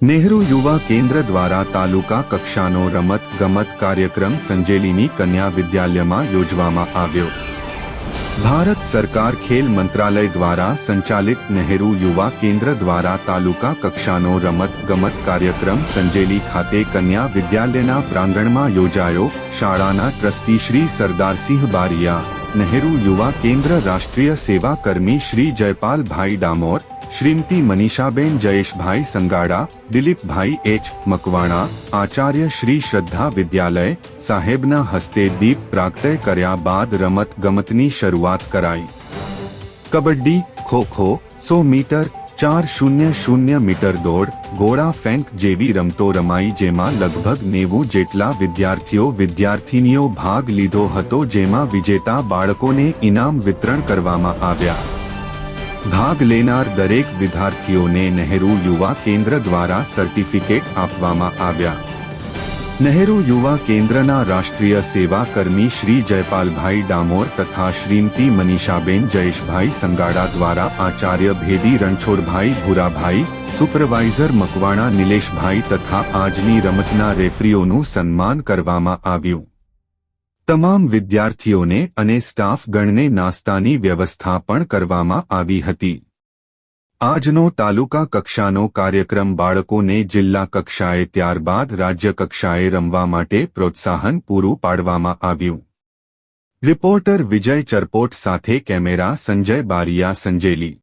નહેરુ યુવા કેન્દ્ર દ્વારા તાલુકા કક્ષાનો રમત ગમત કાર્યક્રમ સંજેલીની કન્યા વિદ્યાલયમાં યોજવામાં આવ્યો. ભારત સરકાર ખેલ મંત્રાલય દ્વારા સંચાલિત નહેરુ યુવા કેન્દ્ર દ્વારા તાલુકા કક્ષાનો રમત ગમત કાર્યક્રમ સંજેલી ખાતે કન્યા વિદ્યાલયના પ્રાંગણમાં યોજાયો. શાળાના ટ્રસ્ટી શ્રી સરદારસિંહ બારિયા, નહેરુ યુવા કેન્દ્ર રાષ્ટ્રીય સેવા કર્મી શ્રી જયપાલભાઈ ડામોર શ્રીમતી મનીષાબેન જયેશભાઈ સંગાડા, દિલીપભાઈ એચ. મકવાણા, આચાર્ય શ્રી શ્રદ્ધા વિદ્યાલય, સાહેબના હસ્તે દીપ પ્રાગટય કર્યા બાદ રમત ગમતની શરૂઆત કરાઈ. કબડ્ડી ખો ખો સો મીટર, ચાર શૂન્ય શૂન્ય મીટર દોડ, ગોળા ફેંક જેવી રમતો રમાઈ જેમાં લગભગ નેવું જેટલા વિદ્યાર્થીઓ વિદ્યાર્થીનીઓ ભાગ લીધો હતો જેમાં વિજેતા બાળકોને ઇનામ વિતરણ કરવામાં આવ્યા. ભાગ લેનાર દરેક વિદ્યાર્થીઓને નહેરુ યુવા કેન્દ્ર દ્વારા સર્ટિફિકેટ આપવામાં આવ્યા. નહેરુ યુવા કેન્દ્રના રાષ્ટ્રીય સેવા કર્મી શ્રી જયપાલભાઈ ડામોર તથા શ્રીમતી મનીષાબેન જયેશભાઈ સંગાડા દ્વારા આચાર્ય ભેદી રણછોડભાઈ ભૂરાભાઈ, સુપરવાઇઝર મકવાણા નિલેશભાઈ તથા આજની રમતના રેફરીઓનું સન્માન કરવામાં આવ્યું. તમામ વિદ્યાર્થીઓને અને સ્ટાફગણને નાસ્તાની વ્યવસ્થા પણ કરવામાં આવી હતી. આજનો તાલુકા કક્ષાનો કાર્યક્રમ બાળકોને જિલ્લા કક્ષાએ ત્યારબાદ રાજ્ય કક્ષાએ રમવા માટે પ્રોત્સાહન પૂરું પાડવામાં આવ્યું. રિપોર્ટર વિજય ચરપોટ સાથે કેમેરા સંજય બારિયા સંજેલી.